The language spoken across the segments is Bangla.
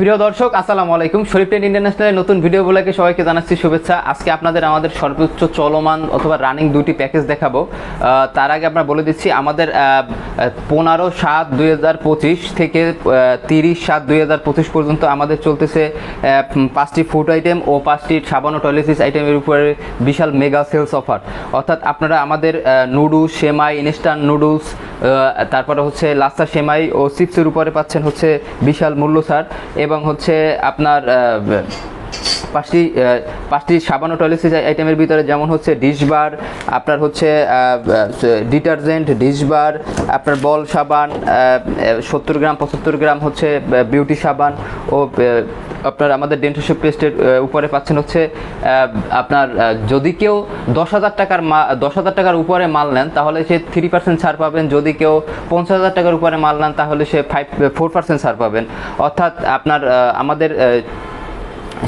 প্রিয় দর্শক, আসসালামু আলাইকুম। শরীফ টেন ইন্টারন্যাশনালের নতুন ভিডিও ভিডিওগুলোকে সবাইকে জানাচ্ছি শুভেচ্ছা। আজকে আপনাদের আমাদের সর্বোচ্চ চলমান অথবা রানিং দুটি প্যাকেজ দেখাবো। তার আগে আমরা বলে দিচ্ছি, আমাদের পনেরো সাত দুই থেকে তিরিশ সাত দুই পর্যন্ত আমাদের চলতেছে পাঁচটি ফুড আইটেম ও পাঁচটি সাবান ও টয়লেসিস আইটেমের উপরে বিশাল মেগা সেলস অফার অর্থাৎ আপনারা আমাদের নুডলস সেমাই ইনস্ট্যান্ট নুডলস তারপরে হচ্ছে লাস্তা সেমাই ও চিপসের উপরে পাচ্ছেন হচ্ছে বিশাল মূল্য ছাড় এবং হচ্ছে আপনার পাঁচটি পাঁচটি সাবান ও টয়লেসিস আইটেমের ভিতরে যেমন হচ্ছে ডিশ বার আপনার হচ্ছে ডিটারজেন্ট ডিশ বার আপনার বল সাবান সত্তর গ্রাম, পঁচাত্তর গ্রাম হচ্ছে বিউটি সাবান ও আপনার আমাদের ডেন্টাল পেস্টের উপরে পাচ্ছেন হচ্ছে আপনার যদি কেউ দশ হাজার টাকার মা, দশ হাজার টাকার উপরে মাল নেন, তাহলে সে থ্রি পার্সেন্ট ছাড় পাবেন। যদি কেউ পঞ্চাশ হাজার টাকার উপরে মাল নেন, তাহলে সে ফাইভ ফোর পার্সেন্ট ছাড় পাবেন। অর্থাৎ আপনার আমাদের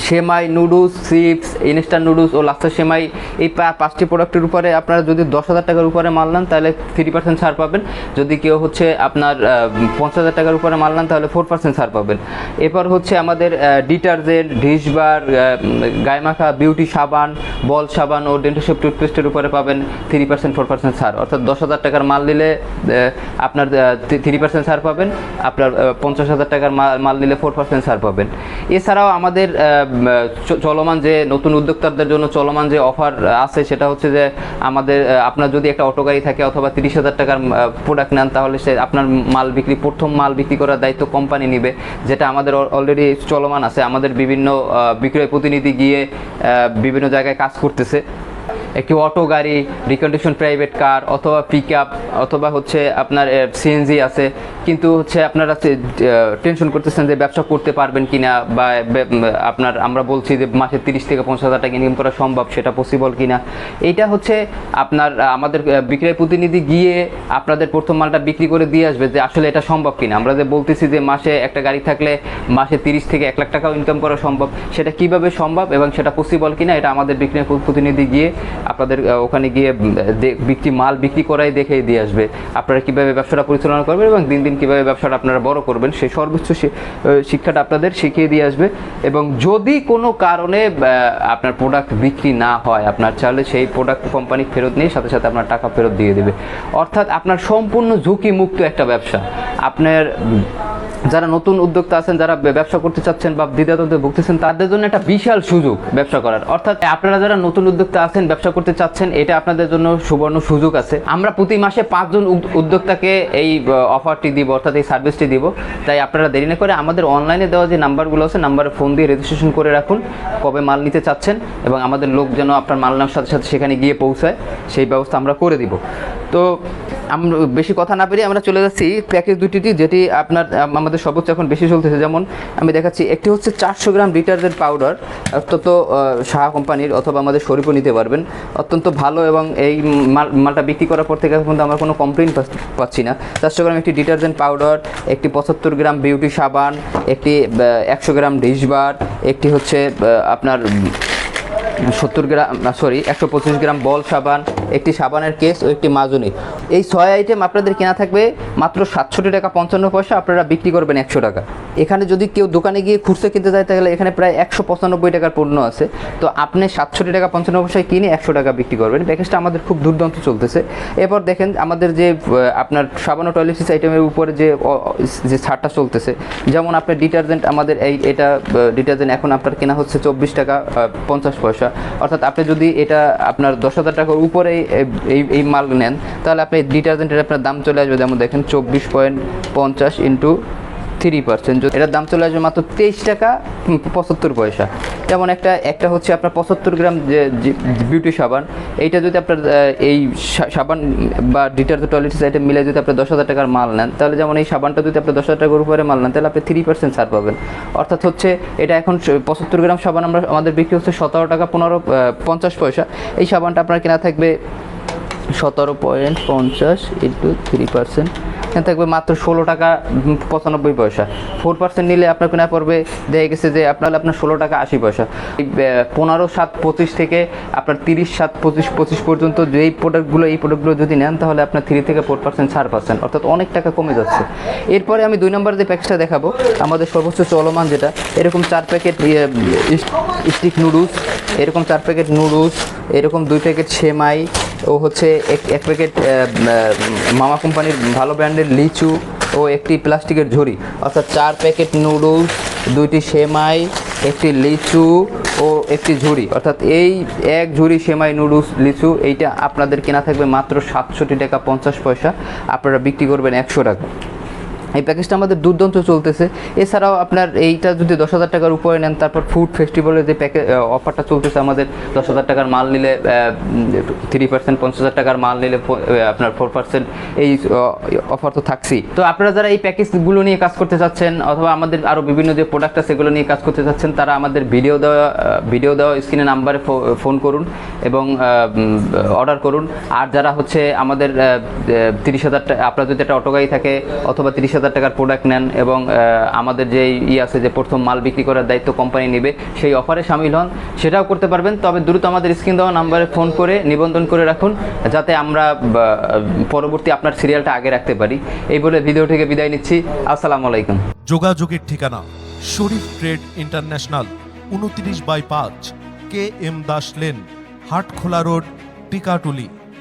সেমাই, নুডলস, চিপস ইনস্ট্যান্ট নুডলস ও লাস্টার সেমাই এই পাঁচটি প্রোডাক্টের উপরে আপনারা যদি দশ হাজার টাকার উপরে মাল নেন, তাহলে থ্রি পার্সেন্ট ছাড় পাবেন। যদি কেউ হচ্ছে আপনার পঞ্চাশ হাজার টাকার উপরে মাল নেন, তাহলে ফোর পার্সেন্ট ছাড় পাবেন। এরপর হচ্ছে আমাদের ডিটারজেন্ট, ডিশবার গায়ে মাখা বিউটি সাবান, বল সাবান ও ডেন্টোশেপ টুথপেস্টের উপরে পাবেন থ্রি পার্সেন্ট ফোর পার্সেন্ট ছাড়। অর্থাৎ দশ হাজার টাকার মাল নিলে আপনার থ্রি পার্সেন্ট ছাড় পাবেন। আপনার পঞ্চাশ হাজার টাকার মাল নিলে ফোর পার্সেন্ট ছাড় পাবেন। এছাড়াও আমাদের চলমান যে নতুন উদ্যোক্তাদের জন্য চলমান যে অফার আছে, সেটা হচ্ছে যে আমাদের আপনার যদি একটা অটো গাড়ি থাকে অথবা তিরিশ হাজার টাকার প্রোডাক্ট নেন, তাহলে সে আপনার মাল বিক্রি, প্রথম মাল বিক্রি করার দায়িত্ব কোম্পানি নেবে, যেটা আমাদের অলরেডি চলমান আছে। আমাদের বিভিন্ন বিক্রয় প্রতিনিধি গিয়ে বিভিন্ন জায়গায় কাজ করতেছে। একটি অটো গাড়ি রিকন্ডিশন প্রাইভেট কার অথবা পিক অথবা হচ্ছে আপনার সিএনজি আছে। কিন্তু হচ্ছে আপনারা টেনশন করতেছেন যে ব্যবসা করতে পারবেন কিনা বা আপনার, আমরা বলছি যে মাসে তিরিশ থেকে পঞ্চাশ হাজার টাকা ইনকাম করা সম্ভব, সেটা পসিবল কিনা। এইটা হচ্ছে আপনার আমাদের বিক্রয় প্রতিনিধি গিয়ে আপনাদের প্রথম মালটা বিক্রি করে দিয়ে আসবে যে আসলে এটা সম্ভব কিনা। আমরা যে বলতেছি যে মাসে একটা গাড়ি থাকলে মাসে তিরিশ থেকে এক লাখ টাকাও ইনকাম করা সম্ভব, সেটা কীভাবে সম্ভব এবং সেটা পসিবল কিনা, এটা আমাদের বিক্রয় প্রতিনিধি গিয়ে আপনাদের ওখানে গিয়ে বিক্রি, মাল বিক্রি করাই দেখে দিয়ে আসবে। আপনারা কীভাবে ব্যবসাটা পরিচালনা করবেন এবং দিন দিন কীভাবে ব্যবসাটা আপনারা বড় করবেন, সেই সর্বোচ্চ শিক্ষাটা আপনাদের শিখিয়ে দিয়ে আসবে। এবং যদি কোনো কারণে আপনার প্রোডাক্ট বিক্রি না হয়, আপনার চাইলে সেই প্রোডাক্ট কোম্পানি ফেরত নিয়ে সাথে সাথে আপনার টাকা ফেরত দিয়ে দেবে। অর্থাৎ আপনার সম্পূর্ণ ঝুঁকি মুক্ত একটা ব্যবসা। আপনার যারা নতুন উদ্যোক্তা আছেন, যারা ব্যবসা করতে চাচ্ছেন বা দ্বিধাদ্বন্দ্বে ভুগতেছেন, তাদের জন্য একটা বিশাল সুযোগ ব্যবসা করার। অর্থাৎ আপনারা যারা নতুন উদ্যোক্তা আছেন, ব্যবসা করতে চাচ্ছেন, এটা আপনাদের জন্য সুবর্ণ সুযোগ আছে। আমরা প্রতি মাসে পাঁচজন উদ- উদ্যোক্তাকে এই অফারটি দিব, অর্থাৎ এই সার্ভিসটি দিব। তাই আপনারা দেরি না করে আমাদের অনলাইনে দেওয়া যে নাম্বারগুলো আছে নাম্বারে ফোন দিয়ে রেজিস্ট্রেশন করে রাখুন, কবে মাল নিতে চাচ্ছেন এবং আমাদের লোক যেন আপনার মাল নেওয়ার সাথে সাথে সেখানে গিয়ে পৌঁছায়, সেই ব্যবস্থা আমরা করে দিব। তো আমরা বেশি কথা না পেরিয়ে আমরা চলে যাচ্ছি প্যাকেজ দুটিতে যেটি আপনার আমাদের সর্বোচ্চ এখন বেশি চলতেছে। যেমন আমি দেখাচ্ছি, একটি হচ্ছে চারশো গ্রাম ডিটারজেন্ট পাউডার, অত্যন্ত সাহা কোম্পানির অথবা আমাদের শরীফও নিতে পারবেন। অত্যন্ত ভালো এবং এই মাল, মালটা বিক্রি করার পর থেকে এখন আমরা কোনো কমপ্লেন পাচ্ছি না। চারশো গ্রাম একটি ডিটারজেন্ট পাউডার, একটি পঁচাত্তর গ্রাম বিউটি সাবান, একটি একশো গ্রাম ডিশবার একটি হচ্ছে আপনার সত্তর গ্রাম সরি একশো পঁচিশ গ্রাম বল সাবান একটি সাবানের কেস ও একটি মাজুনি। এই ছয় আইটেম আপনাদের কেনা থাকবে মাত্র সাতষট্টি টাকা পঞ্চান্ন পয়সা, আপনারা বিক্রি করবেন একশো টাকা। এখানে যদি কেউ দোকানে গিয়ে খুচরো কিনতে যায়, তাহলে এখানে প্রায় একশো পঁচানব্বই টাকার পণ্য আছে। তো আপনি সাতষট্টি টাকা পঞ্চান্ন পয়সায় কিনে একশো টাকা বিক্রি করবেন। প্যাকেজটা আমাদের খুব দুর্দান্ত চলতেছে। এরপর দেখেন, আমাদের যে আপনার সাবান ও টয়লেসিস আইটেমের উপরে যে যে ছাড়টা চলতেছে, যেমন আপনার ডিটারজেন্ট আমাদের এই, এটা ডিটারজেন্ট এখন আপনার কেনা হচ্ছে চব্বিশ টাকা পঞ্চাশ পয়সা। অর্থাৎ আপনি যদি এটা আপনার দশ হাজার টাকার উপরে এই এই মাল নেন, তাহলে আপনি ডিটারজেন্টের আপনার দাম চলে আসবে, যেমন দেখেন, চব্বিশ পয়েন্ট পঞ্চাশ ইন্টু থ্রি পার্সেন্ট এটার দাম চলে আসবে মাত্র তেইশ টাকা পঁচাত্তর পয়সা। যেমন একটা একটা হচ্ছে আপনার পঁচাত্তর গ্রাম যে বিউটি সাবান, এইটা যদি আপনার এই সাবান বা ডিটারজেন্ট টয়লেটিস আইটেম মিলে যদি আপনি দশ হাজার টাকার মাল নেন, তাহলে যেমন এই সাবানটা যদি আপনি দশ হাজার টাকার উপরে মাল নেন, তাহলে আপনি থ্রি পার্সেন্ট ছাড় পাবেন। অর্থাৎ হচ্ছে, এটা এখন পঁচাত্তর গ্রাম সাবান আমরা, আমাদের বিক্রি হচ্ছে সতেরো টাকা পনেরো পঞ্চাশ পয়সা। এই সাবানটা আপনার কেনা থাকবে সতেরো পয়েন্ট পঞ্চাশ ইন্টু থ্রি পার্সেন্ট এখানে থাকবে মাত্র ষোলো টাকা পঁচানব্বই পয়সা। ফোর পার্সেন্ট নিলে আপনার কিনা পড়বে দেখা গেছে যে আপনার আপনার ষোলো টাকা আশি পয়সা। পনেরো সাত পঁচিশ থেকে আপনার তিরিশ সাত পঁচিশ পঁচিশ পর্যন্ত যেই প্রোডাক্টগুলো এই প্রোডাক্টগুলো যদি নেন, তাহলে আপনার থ্রি থেকে ফোর পার্সেন্ট ছাড় পার্সেন্ট অর্থাৎ অনেক টাকা কমে যাচ্ছে। এরপরে আমি দুই নম্বর যে প্যাকেজটা দেখাবো, আমাদের সর্বোচ্চ চলমান যেটা, এরকম চার প্যাকেট স্টিক নুডলস এরকম চার প্যাকেট নুডলস এরকম দুই প্যাকেট সেমাই ও হচ্ছে এক প্যাকেট মামা কোম্পানির ভালো ব্র্যান্ডের লিচু ও একটি প্লাস্টিকের ঝুড়ি। অর্থাৎ চার প্যাকেট নুডলস দুইটি সেমাই, একটি লিচু ও একটি ঝুড়ি। অর্থাৎ এই এক ঝুড়ি সেমাই নুডলস লিচু এইটা আপনাদের কেনা থাকবে মাত্র সাতষট্টি টাকা পঞ্চাশ পয়সা। আপনারা বিক্রি করবেন একশো টাকা। এই প্যাকেজটা আমাদের দুর্দান্ত চলতেছে। এছাড়াও আপনার এইটা যদি দশ হাজার টাকার উপরে নেন, তারপর ফুড ফেস্টিভ্যালের যে প্যাকেজ অফারটা চলতেছে আমাদের দশ হাজার টাকার মাল নিলে থ্রি পার্সেন্ট পঞ্চাশ হাজার টাকার মাল নিলে আপনার ফোর পার্সেন্ট এই অফার তো থাকছেই। তো আপনারা যারা এই প্যাকেজগুলো নিয়ে কাজ করতে চাচ্ছেন, অথবা আমাদের আরও বিভিন্ন যে প্রোডাক্ট আছে সেগুলো নিয়ে কাজ করতে চাচ্ছেন, তারা আমাদের ভিডিও দেওয়া ভিডিও দেওয়া স্ক্রিনে নাম্বারে ফোন করুন এবং অর্ডার করুন। আর যারা হচ্ছে আমাদের তিরিশ হাজার টাকা আপনার যদি একটা অটো গাড়ি থাকে, অথবা তিরিশ হাজার টাকার প্রোডাক্ট নেন এবং আমাদের যে ই আছে যে প্রথম মাল বিক্রি করার দায়িত্ব কোম্পানি নেবে, সেই অফারে সামিল হন। সেটাও করতে পারবেন, তবে দ্রুত আমাদের স্ক্রিন দেওয়া নাম্বারে ফোন করে নিবন্ধন করে রাখুন, যাতে আমরা পরবর্তী আপনার সিরিয়ালটা আগে রাখতে পারি। এই বলে ভিডিও থেকে বিদায় নিচ্ছি। আসসালামু আলাইকুম। যোগাযোগের ঠিকানা, শরীফ ট্রেড ইন্টারন্যাশনাল, উনত্রিশ বাই পাঁচ, K M Das lane, Hatkhola road, Tikatuli.